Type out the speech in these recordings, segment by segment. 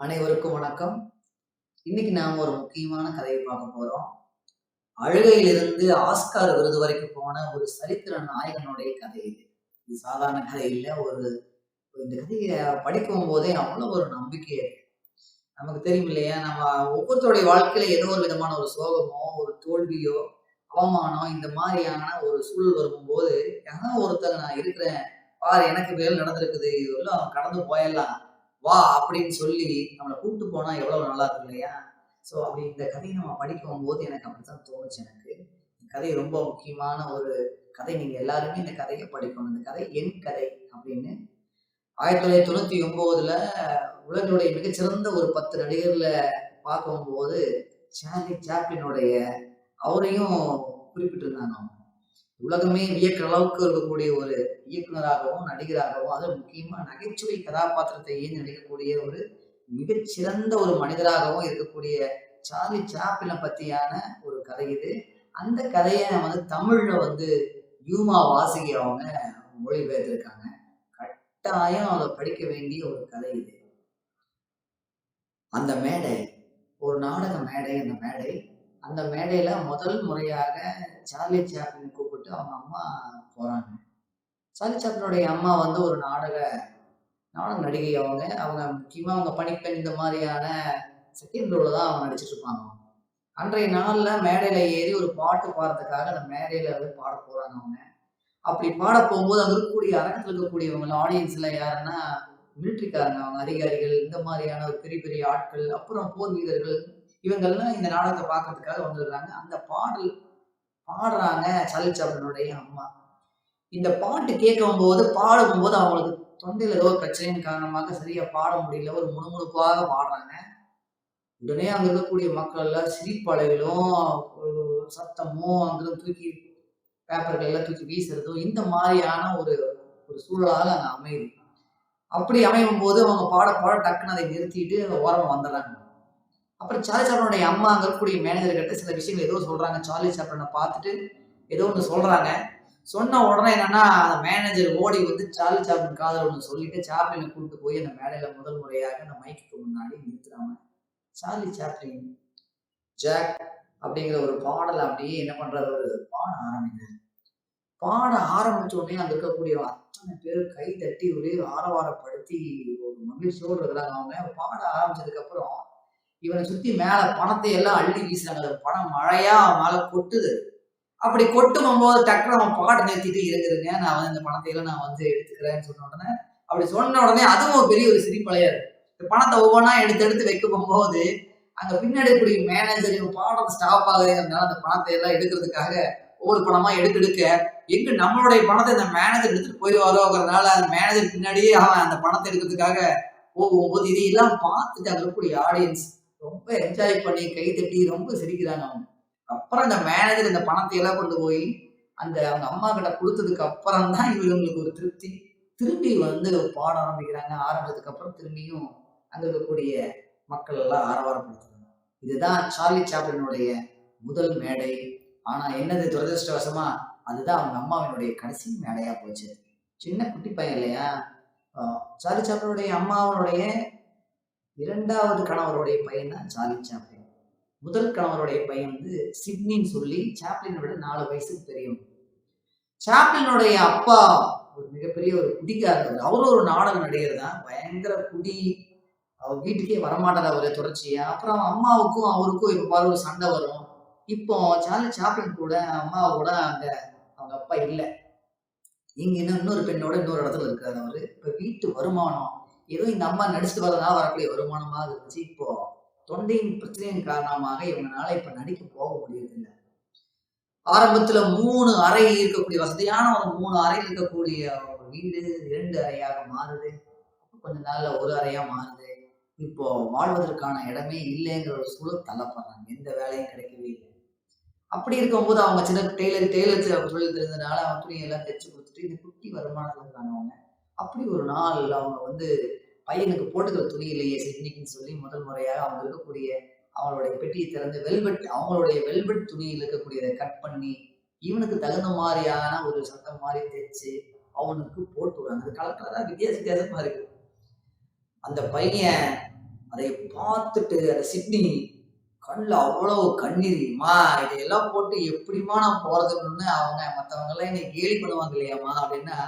அனைவருக்கும் வணக்கம். இன்னைக்கு நாம் ஒரு முக்கியமான கதையை பார்க்க போறோம். அழுகையிலிருந்து ஆஸ்கார் விருது வரைக்கும் போன ஒரு சரித்திர நாயகனுடைய கதை இது. இது சாதாரண கதை இல்லை. ஒரு இந்த கதையை படிக்கும் போதே அவ்வளோ ஒரு நம்பிக்கை இருக்கு. நமக்கு தெரியும் இல்லையா? நம்ம ஒவ்வொருத்தருடைய வாழ்க்கையில ஏதோ ஒரு விதமான ஒரு சோகமோ ஒரு தோல்வியோ அவமானம் இந்த மாதிரியான ஒரு சூழல் வரும்போது யாரோ ஒருத்தங்க நான் இருக்கிறேன். பாரு எனக்கு வேலை நடந்திருக்குது. இதெல்லாம் கடந்து போயிடலாம். வா அப்படின்னு சொல்லி நம்மளை கூப்பிட்டு போனா எவ்வளவு நல்லா இருக்கு இல்லையா? ஸோ அப்படி இந்த கதையை நம்ம படிக்கும் போது எனக்கு அப்படித்தான் தோணுச்சு எனக்கு. இந்த கதை ரொம்ப முக்கியமான ஒரு கதை. நீங்க எல்லாருமே இந்த கதையை படிக்கணும். இந்த கதை என் கதை அப்படின்னு. ஆயிரத்தி தொள்ளாயிரத்தி தொண்ணூத்தி ஒன்பதுல உலகினுடைய மிகச்சிறந்த ஒரு பத்து நடிகர்ல பார்க்கும்போது சார்லி சாப்ளினுடைய அவரையும் குறிப்பிட்டிருந்தாங்க அவங்க. உலகமே வியக்கிற அளவுக்கு இருக்கக்கூடிய ஒரு இயக்குனராகவும் நடிகராகவும் அது முக்கியமாக நகைச்சுவை கதாபாத்திரத்தை ஏன் நடிக்கக்கூடிய ஒரு மிகச்சிறந்த ஒரு மனிதராகவும் இருக்கக்கூடிய சார்லி சாப்பிளை பற்றியான ஒரு கதை இது. அந்த கதையை வந்து தமிழில் வந்து யூமா வாசிக்கிறவங்க அவங்க மொழிபெயர்த்திருக்காங்க. கட்டாயம் அதை படிக்க வேண்டிய ஒரு கதை இது. அந்த மேடை ஒரு நாடக மேடை அந்த மேடை. அந்த மேடையில் முதல் முறையாக சார்லி சாப்பிளுக்கு கூப்பிட்டு அவங்க அம்மா போகிறாங்க சார்லி அம்மா வந்து ஒரு நாடக நாடக நடிகை அவங்க. அவங்க முக்கியமாக அவங்க பணிப்பெண் இந்த மாதிரியான செகண்ட் ரோல தான் அவங்க நடிச்சிட்டு இருப்பாங்க. அன்றைய நாளில் மேடையில் ஏறி ஒரு பாட்டு பாடுறதுக்காக அந்த மேடையில் வந்து பாட போகிறாங்க அவங்க. அப்படி பாட போகும்போது அங்கே இருக்கக்கூடிய அரங்கத்தில் இருக்கக்கூடியவங்க ஆடியன்ஸில் யாருன்னா மிலிட்ரிக்காரங்க அவங்க அதிகாரிகள் இந்த மாதிரியான ஒரு பெரிய பெரிய ஆட்கள் அப்புறம் போர் வீரர்கள் இவங்கெல்லாம் இந்த நாடகத்தை பார்க்கறதுக்காக வந்திருக்காங்க அந்த பாடல் பாடுறாங்க சார்லி அம்மா. இந்த பாட்டு கேட்கும் போது பாடும் போது அவங்களுக்கு தொண்டையில் ஏதோ ஒரு பிரச்சனையின் காரணமாக சரியா பாட முடியல. ஒரு முணுமுணுப்பாக பாடுறாங்க. உடனே அங்க இருக்கக்கூடிய மக்கள் எல்லாம் சிரிப்பலைகளும் சத்தமும் அங்கிருந்து தூக்கி பேப்பர்கள் எல்லாம் தூக்கி வீசுறதும் இந்த மாதிரியான ஒரு ஒரு சூழலாக அங்கே அமையுது. அப்படி அமையும் போது அவங்க பாட பாட டக்குன்னு அதை நிறுத்திட்டு ஓரமா வந்துடுறாங்க. அப்புறம் சார்லி சாப்ளனுடைய அம்மா அங்கே இருக்கக்கூடிய மேனேஜர்கிட்ட சில விஷயங்கள் ஏதோ சொல்கிறாங்க சார்லி சாப்ளனை பார்த்துட்டு ஏதோ ஒன்று சொல்கிறாங்க சொன்ன உடனே என்னன்னா அந்த மேனேஜர் ஓடி வந்து சார்லி சாப்ளின் காதல் ஒன்று சொல்லிட்டு சாப்ளினை கூப்பிட்டு போய் அந்த மேடையில் முதல் முறையாக அந்த மைக்குக்கு முன்னாடி நிறுத்துறாங்க சார்லி சாப்ளின் ஜாக் அப்படிங்கிற ஒரு பாடலை அப்படியே என்ன பண்றாரு ஒரு பாட ஆரம்பிக்கிறார். பாட ஆரம்பிச்ச உடனே அங்க இருக்கக்கூடிய அத்தனை பேர் கை தட்டி ஒரே ஆரவாரப்படுத்தி ஒரு மகிழ்ச்சியோடு இருக்கிறாங்க. அவங்க பாட ஆரம்பிச்சதுக்கு அப்புறம் இவனை சுத்தி மேல பணத்தை எல்லாம் அள்ளி வீசுறாங்க. பணம் மழையா அவன் மேல கொட்டுது. அப்படி கொட்டும் போது டக்குனு அவன் பாட்டு நிறுத்திட்டு இருந்துருங்க நான் வந்து இந்த பணத்தை எல்லாம் நான் வந்து எடுத்துக்கிறேன்னு சொன்ன உடனே அப்படி சொன்ன உடனே அதுவும் ஒரு பெரிய ஒரு சிரிப்பலையா இருக்கு. இந்த பணத்தை ஒவ்வொன்றா எடுத்து எடுத்து வைக்க போகும்போது அங்க பின்னாடி கூடிய மேனேஜர் இவன் பாடம் ஸ்டாப் ஆகுதுங்கிறதுனால அந்த பணத்தை எல்லாம் எடுக்கிறதுக்காக ஒவ்வொரு பணமா எடுக்க எடுக்க எங்க நம்மளுடைய பணத்தை இந்த மேனேஜர் எடுத்துட்டு போயிடுவாரோங்கிறதுனால அந்த மேனேஜர் பின்னாடியே அவன் அந்த பணத்தை எடுக்கிறதுக்காக போகும்போது இதையெல்லாம் பார்த்துட்டு அங்க இருக்கக்கூடிய ஆடியன்ஸ் ரொம்ப என்ஜாய் பண்ணி கை தட்டி ரொம்ப சிரிக்கிறாங்க அவங்க. அப்புறம் அந்த மேனேஜர் இந்த பணத்தை எல்லாம் கொண்டு போய் அந்த அவங்க அம்மா கிட்ட கொடுத்ததுக்கு அப்புறம் தான் இவங்களுக்கு ஒரு திருப்தி. திரும்பி வந்து பாட ஆரம்பிக்கிறாங்க. ஆரம்பிச்சதுக்கு அப்புறம் திரும்பியும் அங்கே இருக்கக்கூடிய மக்கள் எல்லாம் ஆரவாரப்படுத்துறாங்க. இதுதான் சார்லி சாப்ளினுடைய முதல் மேடை. ஆனா என்னது துரதிருஷ்டவசமா அதுதான் அவங்க அம்மாவினுடைய கடைசி மேடையா போச்சு. சின்ன குட்டி பையன் இல்லையா? சார்லி சாப்ளினுடைய அம்மாவனுடைய இரண்டாவது கணவருடைய பையன் தான் சார்லி சாப்ளின் முதல் கணவருடைய பையன் வந்து சிட்னின்னு சொல்லி சாப்ளினை விட நாலு வயசுக்கு பெரியவன். சாப்ளினுடைய அப்பா ஒரு மிகப்பெரிய ஒரு குடிக்காரர் அவரும் ஒரு நாடக நடிகர் தான். பயங்கர குடி அவர் வீட்டுக்கே வரமாட்டார் அவர் தொடர்ச்சியா. அப்புறம் அம்மாவுக்கும் அவருக்கும் இப்போ பாரு ஒரு சண்டை வரும். இப்போ சார்லி சாப்ளின் கூட அம்மாவை கூட அங்க அவங்க அப்பா இல்லை. இங்க இன்னும் இன்னொரு பெண்ணோட இன்னொரு இடத்துல இருக்காரு அவரு. இப்ப வீட்டு வருமானம் ஏதோ இந்த அம்மா நடிச்சுட்டு வரதுனால வரக்கூடிய வருமானமாக இருந்துச்சு. இப்போ தொண்டையின் பிரச்சனையின் காரணமாக இவங்களால இப்ப நடிக்க போக முடியறதில்லை. ஆரம்பத்துல மூணு அறை இருக்கக்கூடிய வசதியான ஒரு மூணு அறையில் இருக்கக்கூடிய ஒரு வீடு இரண்டு அறையாக மாறுது. கொஞ்ச நாள்ல ஒரு அறையா மாறுது. இப்போ வாழ்வதற்கான இடமே இல்லைங்கிற ஒரு சூழல் தள்ளப்படுறாங்க. எந்த வேலையும் கிடைக்கவே இல்லை. அப்படி இருக்கும்போது அவங்க சின்ன டெய்லர் டெய்லர் தொழில் தெரிஞ்சதுனால அவங்க துணியெல்லாம் தைச்சு கொடுத்துட்டு இந்த குட்டி வருமானத்துல இருக்காங்க அவங்க அப்படி ஒரு நாள் அவங்க வந்து பையனுக்கு போட்டுக்கிற துணி இல்லையே சிட்னிக்குன்னு சொல்லி முதல் முறையாக அவங்க இருக்கக்கூடிய அவங்களுடைய பெட்டியை திறந்து வெல்வெட் அவங்களுடைய வெல்வெட் துணியில் இருக்கக்கூடியதை கட் பண்ணி இவனுக்கு தகுந்த மாதிரியான ஒரு சட்டம் மாதிரி தைச்சு அவனுக்கு போட்டு விடுறாங்க. அது கலர் கலராக வித்தியாச வித்தியாசமா இருக்கு. அந்த பையன் அதை பார்த்துட்டு அந்த சிட்னி கண்ணில் அவ்வளவு கண்ணீரியுமா இதையெல்லாம் போட்டு எப்படிம்மா நான் போறதுன்னு அவங்க மற்றவங்க எல்லாம் என்னை கேலி பண்ணுவாங்க இல்லையாம்மா அப்படின்னா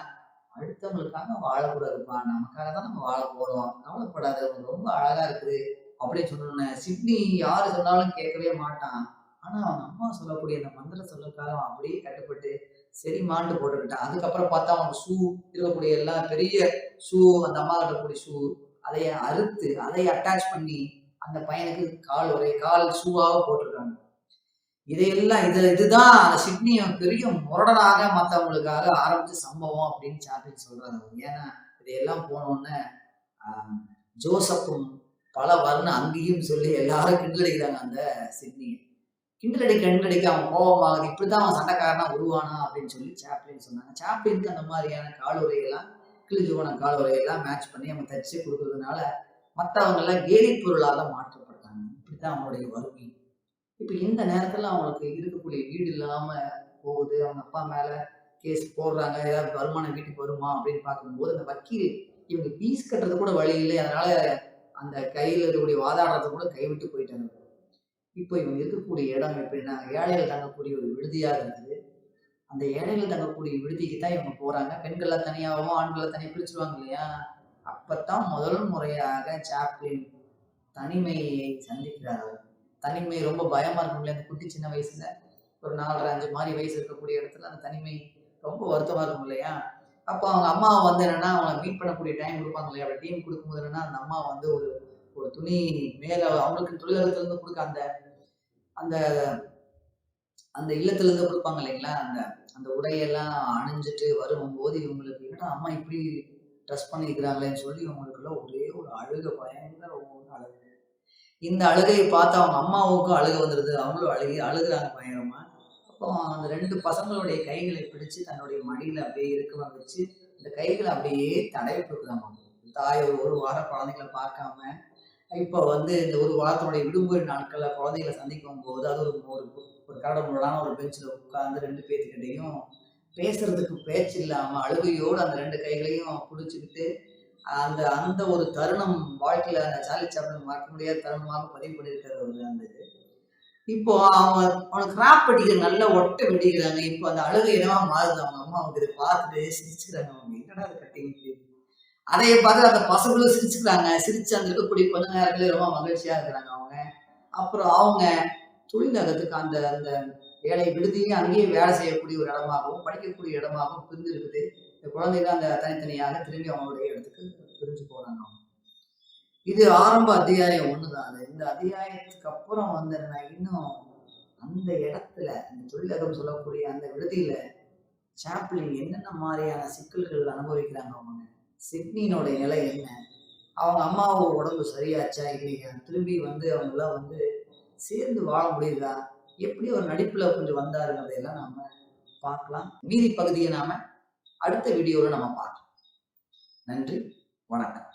அடுத்தவங்களுக்காக வாழக்கூடாதுப்பா. நமக்காக தான் நம்ம வாழ போறோம். கவலைப்படாத உனக்கு ரொம்ப அழகா இருக்குது அப்படின்னு சொன்னோன்னே சிட்னி யாரு சொன்னாலும் கேட்கவே மாட்டான். ஆனா அவன் அம்மா சொல்லக்கூடிய அந்த மந்திர சொல்லுக்காக அவன் அப்படியே கட்டுப்பட்டு சரி மாண்டு போட்டுக்கிட்டான். அதுக்கப்புறம் பார்த்தா அவங்க ஷூ இருக்கக்கூடிய எல்லா பெரிய ஷூ அந்த அம்மா இருக்கக்கூடிய ஷூ அதைய அறுத்து அதை அட்டாச் பண்ணி அந்த பையனுக்கு கால் ஒரே கால் ஷூவாக போட்டிருக்காங்க. இதையெல்லாம் இது இதுதான் அந்த பெரிய முரடனாக மற்றவங்களுக்காக ஆரம்பித்த சம்பவம் அப்படின்னு சாப்பிட்டு சொல்கிறாங்க ஏன்னா இதையெல்லாம் போனோடனே ஜோசப்பும் பல வரணும் அங்கேயும் சொல்லி எல்லாரும் கிண்டலடிக்கிறாங்க அந்த சிட்னியை. கிண்டலடி கிண்டலடிக்க அவன் கோபமாகுது. இப்படிதான் அவன் சண்டைக்காரனா உருவானா அப்படின்னு சொல்லி சாப்ளின் சொன்னாங்க. சாப்ளினுக்கு அந்த மாதிரியான காலுரையெல்லாம் கிழிஞ்சு போன காலுரையெல்லாம் மேட்ச் பண்ணி அவங்க தச்சு கொடுக்கறதுனால மற்றவங்கெல்லாம் கேலி பொருளாக மாற்றப்பட்டாங்க. இப்படித்தான் அவனுடைய வறுமை. இப்போ இந்த நேரத்தில் அவங்களுக்கு இருக்கக்கூடிய வீடு இல்லாமல் போகுது. அவங்க அப்பா மேலே கேஸ் போடுறாங்க. ஏதாவது வருமானம் வீட்டுக்கு வருமா அப்படின்னு பார்க்கும்போது அந்த வக்கீல் இவங்க ஃபீஸ் கட்டுறது கூட வழி இல்லை. அதனால அந்த கையில் இருக்கக்கூடிய வாதாடுறது கூட கைவிட்டு போயிட்டாங்க. இப்போ இவங்க இருக்கக்கூடிய இடம் எப்படின்னா ஏழைகள் தங்கக்கூடிய ஒரு விடுதியாக இருக்குது அந்த ஏழைகள் தங்கக்கூடிய விடுதிக்கு தான் இவங்க போகிறாங்க பெண்களை தனியாகவும் ஆண்களை தனியாக பிரிச்சுருவாங்க இல்லையா? அப்போ தான் முதல் முறையாக சாப்ளின் தனிமையை சந்திக்கிறார் தனிமை ரொம்ப பயமா இருக்கும் இல்லையா அந்த குட்டி சின்ன வயசுல. ஒரு நாலரை அஞ்சு மாதிரி வயசு இருக்கக்கூடிய இடத்துல அந்த தனிமை ரொம்ப வருத்தமா இருக்கும் இல்லையா? அப்போ அவங்க அம்மா வந்து என்னன்னா அவங்களை மீட் பண்ணக்கூடிய டைம் கொடுப்பாங்க இல்லையா? அப்படி டீம் கொடுக்கும்போது என்னன்னா அந்த அம்மா வந்து ஒரு ஒரு துணி மேல அவங்களுக்கு தொழிலகத்துல இருந்து கொடுக்க அந்த அந்த அந்த இல்லத்துல இருந்து கொடுப்பாங்க இல்லைங்களா? அந்த அந்த உடையெல்லாம் அணிஞ்சிட்டு வரும்போது இவங்களுக்கு என்னடா அம்மா இப்படி ட்ரெஸ் பண்ணிக்கிறாங்களேன்னு சொல்லி இவங்களுக்குள்ள ஒரே ஒரு அழுக பயங்கர ஒரு அழகு. இந்த அழுகையை பார்த்து அவங்க அம்மாவுக்கும் அழுக வந்துடுது அவங்களும் அழுகி அழுகுறாங்க பயங்கரமா. அப்போ அந்த ரெண்டு பசங்களுடைய கைகளை பிடிச்சு தன்னுடைய மடியில் அப்படியே இருக்க வச்சு இந்த கைகளை அப்படியே தடவி கொடுக்குறாங்க. தாய் ஒரு ஒரு வாரம் குழந்தைகளை பார்க்காம இப்போ வந்து இந்த ஒரு வாரத்தினுடைய விடுமுறை நாட்களில் குழந்தைகளை சந்திக்கும் போது அது ஒரு ஒரு ஒரு கரடமுடான ஒரு பெஞ்சில் உட்காந்து ரெண்டு பேர்த்துக்கிட்டையும் பேசுறதுக்கு பேச்சு இல்லாமல் அழுகையோடு அந்த ரெண்டு கைகளையும் பிடிச்சிக்கிட்டு அந்த அந்த ஒரு தருணம் வாழ்க்கையில அந்த சார்லி சாப்பிட மறக்க முடியாத தருணமாக பதிவு பண்ணியிருக்கிற ஒரு அந்த இது. இப்போ அவன் அவனுக்கு கிராப் அடிக்கிற நல்ல ஒட்டை வெடிக்கிறாங்க இப்போ அந்த அழுகை இடமா மாறுது? அவங்க அம்மா அவங்க இதை பார்த்துட்டு சிரிச்சுக்கிறாங்க. அவங்க என்னடா அது கட்டிங்க அதைய பார்த்து அந்த பசங்களும் சிரிச்சுக்கிறாங்க. சிரிச்சு அந்த இருக்கக்கூடிய கொஞ்ச நேரங்களே ரொம்ப மகிழ்ச்சியா இருக்கிறாங்க அவங்க. அப்புறம் அவங்க தொழிலகத்துக்கு அந்த அந்த ஏழை விடுதியே அங்கேயே வேலை செய்யக்கூடிய ஒரு இடமாகவும் படிக்கக்கூடிய இடமாகவும் பிரிந்து இருக்குது இந்த குழந்தைகள் அந்த தனித்தனியாக திரும்பி அவங்களுடைய இடத்துக்கு பிரிஞ்சு போறாங்க. அவங்க. இது ஆரம்ப அத்தியாயம் ஒண்ணுதான். அது இந்த அத்தியாயத்துக்கு அப்புறம் வந்து இன்னும் அந்த இடத்துல அந்த தொழிலகம் சொல்லக்கூடிய அந்த விடுதியில சாப்ளின் என்னென்ன மாதிரியான சிக்கல்கள் அனுபவிக்கிறாங்க அவங்க? சிட்னியினுடைய நிலை என்ன? அவங்க அம்மாவோட உடம்பு சரியாச்சா இல்லையா? திரும்பி வந்து அவங்களாம் வந்து சேர்ந்து வாழ முடியுதா? எப்படி ஒரு நடிப்புல கொஞ்சம் வந்தாருங்கிறதையெல்லாம் நாம பார்க்கலாம். மீதி பகுதியை நாம அடுத்த வீடியோவில் நம்ம பார்க்கலாம். நன்றி வணக்கம்.